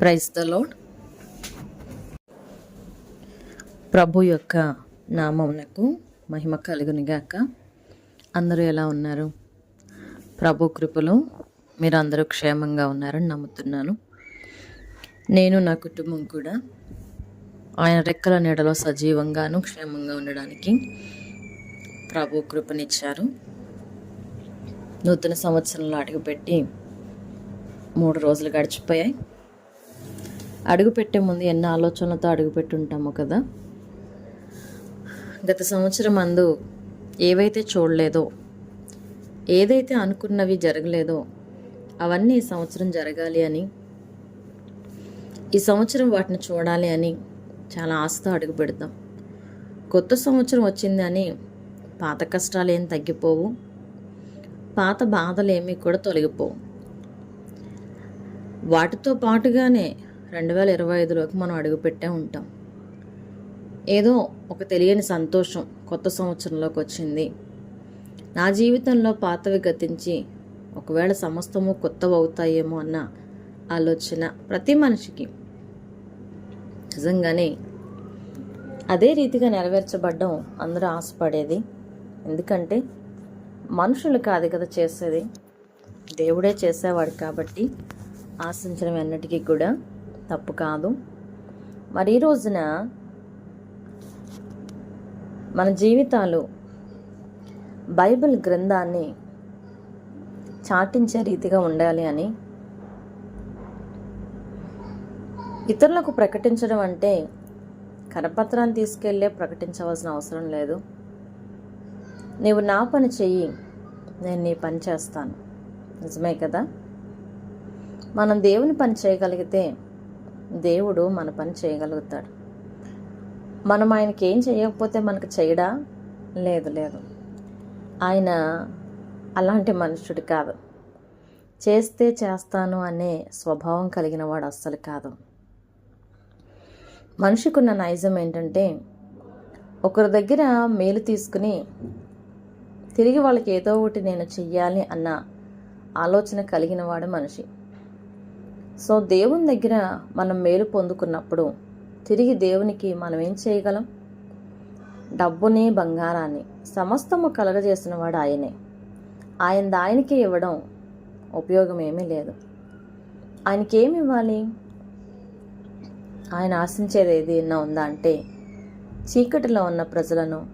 Praise the load ప్రభు యొక్క నామమునకు మహిమ కలుగునిగాక అందరూ ఎలా ఉన్నారు? ప్రభు కృపలో మీరందరూ క్షేమంగా ఉన్నారని నమ్ముతున్నాను. నేను నా కుటుంబం కూడా ఆయన రెక్కల నీడలో సజీవంగాను క్షేమంగా ఉండడానికి ప్రభు కృపనిచ్చారు. నూతన సంవత్సరంలో అడుగుపెట్టి మూడు రోజులు గడిచిపోయాయి. అడుగుపెట్టే ముందు ఎన్ని ఆలోచనలతో అడుగుపెట్టుంటాము కదా. గత సంవత్సరం అందు ఏవైతే చూడలేదో ఏదైతే అనుకున్నవి జరగలేదో అవన్నీ ఈ సంవత్సరం జరగాలి అని ఈ సంవత్సరం వాటిని చూడాలి అని చాలా ఆశతో అడుగు పెడతాం కొత్త సంవత్సరం వచ్చింది అని పాత కష్టాలు ఏం తగ్గిపోవు పాత బాధలు ఏమీ కూడా తొలగిపోవు. వాటితో పాటుగానే రెండు వేల ఇరవై ఐదులోకి మనం అడుగుపెట్టే ఉంటాం. ఏదో ఒక తెలియని సంతోషం కొత్త సంవత్సరంలోకి వచ్చింది. నా జీవితంలో పాతవి గతించి ఒకవేళ సమస్తము కొత్తవి అవుతాయేమో అన్న ఆలోచన ప్రతి మనిషికి. నిజంగానే అదే రీతిగా నెరవేర్చబడ్డం అందరూ ఆశపడేది. ఎందుకంటే మనుషులు కాదు కదా చేసేది. దేవుడే చేసేవాడు కాబట్టి ఆశించడం ఎన్నటికీ కూడా తప్పు కాదు. మరి ఈ రోజున మన జీవితాలు బైబిల్ గ్రంథాన్ని చాటించే రీతిగా ఉండాలి అని ఇతరులకు ప్రకటించడం అంటే కరపత్రాన్ని తీసుకెళ్ళే ప్రకటించవలసిన అవసరం లేదు. నీవు నా పని చెయ్యి నేను నీ పని చేస్తాను. నిజమే కదా? మనం దేవుని పని చేయగలిగితే దేవుడు మన పని చేయగలుగుతాడు. మనం ఆయనకి ఏం చేయకపోతే మనకు చేయడా? లేదు లేదు. ఆయన అలాంటి మనుషుడు కాదు. చేస్తే చేస్తాను అనే స్వభావం కలిగిన వాడు అస్సలు కాదు. మనిషికున్న నైజం ఏంటంటే ఒకరి దగ్గర మేలు తీసుకుని తిరిగి వాళ్ళకి ఏదో ఒకటి నేను చెయ్యాలి అన్న ఆలోచన కలిగిన వాడు మనిషి. సో దేవుని దగ్గర మనం మేలు పొందుకున్నప్పుడు తిరిగి దేవునికి మనం ఏం చేయగలం? డబ్బుని బంగారాన్ని. సమస్తము కలగజేసిన వాడు ఆయనే. ఆయన ఆయనకి ఇవ్వడం ఉపయోగం ఏమీ లేదు. ఆయనకి ఏమి ఇవ్వాలి? ఆయన ఆశించేది ఏదైనా ఉందా అంటే చీకటిలో ఉన్న ప్రజలను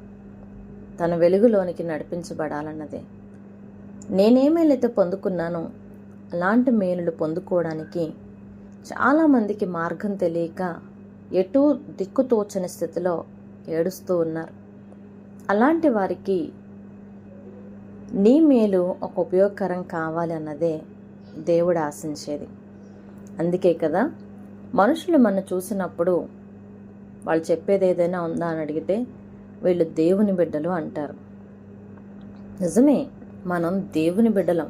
తన వెలుగులోనికి నడిపించబడాలన్నదే. నేనేమేలైతే పొందుకున్నానో అలాంటి మేలులు పొందుకోవడానికి చాలామందికి మార్గం తెలియక ఎటూ దిక్కుతోచని స్థితిలో ఏడుస్తూ ఉన్నారు. అలాంటి వారికి నీ మేలు ఒక ఉపయోగకరం కావాలి అన్నదే దేవుడు ఆశించేది. అందుకే కదా మనుషులు మన చూసినప్పుడు వాళ్ళు చెప్పేది ఏదైనా ఉందా అని అడిగితే వీళ్ళు దేవుని బిడ్డలు అంటారు. నిజమే మనం దేవుని బిడ్డలం.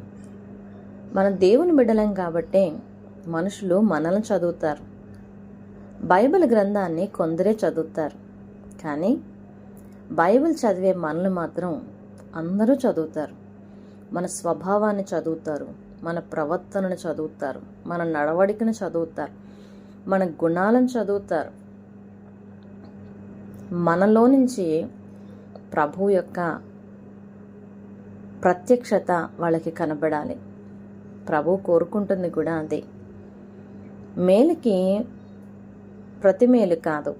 మన దేవుని బిడ్డలం కాబట్టే మనుషులు మనల్ని చదువుతారు. బైబిల్ గ్రంథాన్ని కొందరే చదువుతారు. కానీ బైబిల్ చదివే మనల్ని మాత్రం అందరూ చదువుతారు. మన స్వభావాన్ని చదువుతారు మన ప్రవర్తనను చదువుతారు మన నడవడికను చదువుతారు మన గుణాలను చదువుతారు. మనలో నుంచి ప్రభు యొక్క ప్రత్యక్షత వాళ్ళకి కనబడాలి. ప్రభు కోరుకుంటుంది కూడా అదే. మేలుకి ప్రతి మేలు కాదు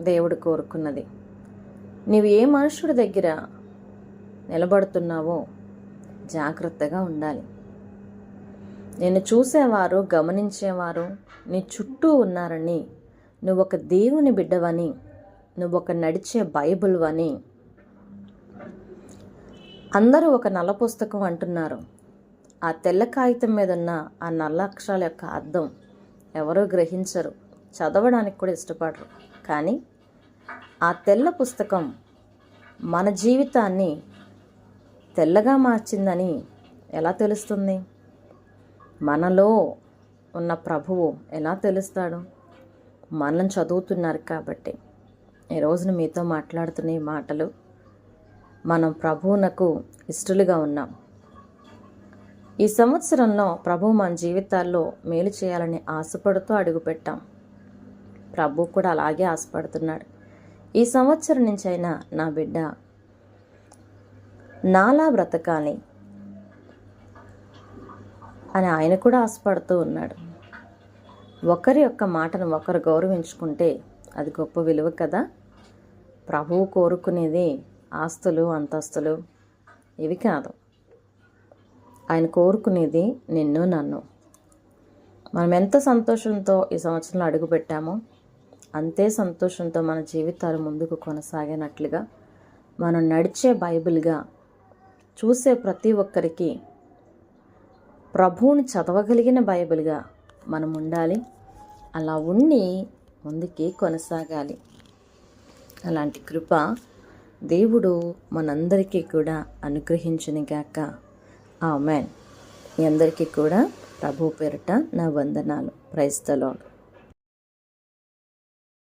దేవుడు కోరుకున్నది. నీవు ఏ మనుషుడి దగ్గర నిలబడుతున్నావో జాగ్రత్తగా ఉండాలి. నేను చూసేవారు గమనించేవారు నీ చుట్టూ ఉన్నారని నువ్వు ఒక దేవుని బిడ్డవని నువ్వు ఒక నడిచే బైబుల్వని అందరూ ఒక నల్ల పుస్తకం అంటున్నారు. ఆ తెల్ల కాగితం మీద ఉన్న ఆ నల్ల అక్షరాల యొక్క అర్థం ఎవరూ గ్రహించరు. చదవడానికి కూడా ఇష్టపడరు. కానీ ఆ తెల్ల పుస్తకం మన జీవితాన్ని తెల్లగా మార్చిందని ఎలా తెలుస్తుంది? మనలో ఉన్న ప్రభువు ఎలా తెలుస్తాడు? మనం చదువుతున్నారు కాబట్టి. ఈ రోజున మీతో మాట్లాడుతున్న ఈ మాటలు మనం ప్రభువునకు ఇష్టలుగా ఉన్నాం. ఈ సంవత్సరంలో ప్రభు మన జీవితాల్లో మేలు చేయాలని ఆశపడుతూ అడుగుపెట్టాం. ప్రభు కూడా అలాగే ఆశపడుతున్నాడు. ఈ సంవత్సరం నుంచి అయినా నా బిడ్డ నాలా బ్రతకాలి అని ఆయన కూడా ఆశపడుతూ ఉన్నాడు. ఒకరి యొక్క మాటను ఒకరు గౌరవించుకుంటే అది గొప్ప విలువ కదా? ప్రభువు కోరుకునేది ఆస్తులు అంతస్తులు ఇవి కాదు. ఆయన కోరుకునేది నిన్ను నన్ను. మనం ఎంత సంతోషంతో ఈ సంవత్సరంలో అడుగుపెట్టామో అంతే సంతోషంతో మన జీవితాలు ముందుకు కొనసాగినట్లుగా మనం నడిచే బైబిల్గా చూసే ప్రతి ఒక్కరికి ప్రభువుని చదవగలిగిన బైబిల్గా మనం ఉండాలి. అలా ఉండి ముందుకి కొనసాగాలి. అలాంటి కృప దేవుడు మనందరికీ కూడా అనుగ్రహించునిగాక. ఆమెన్. మీ అందరికీ కూడా ప్రభు పేరిట నా వందనాలు. ప్రైస్తలో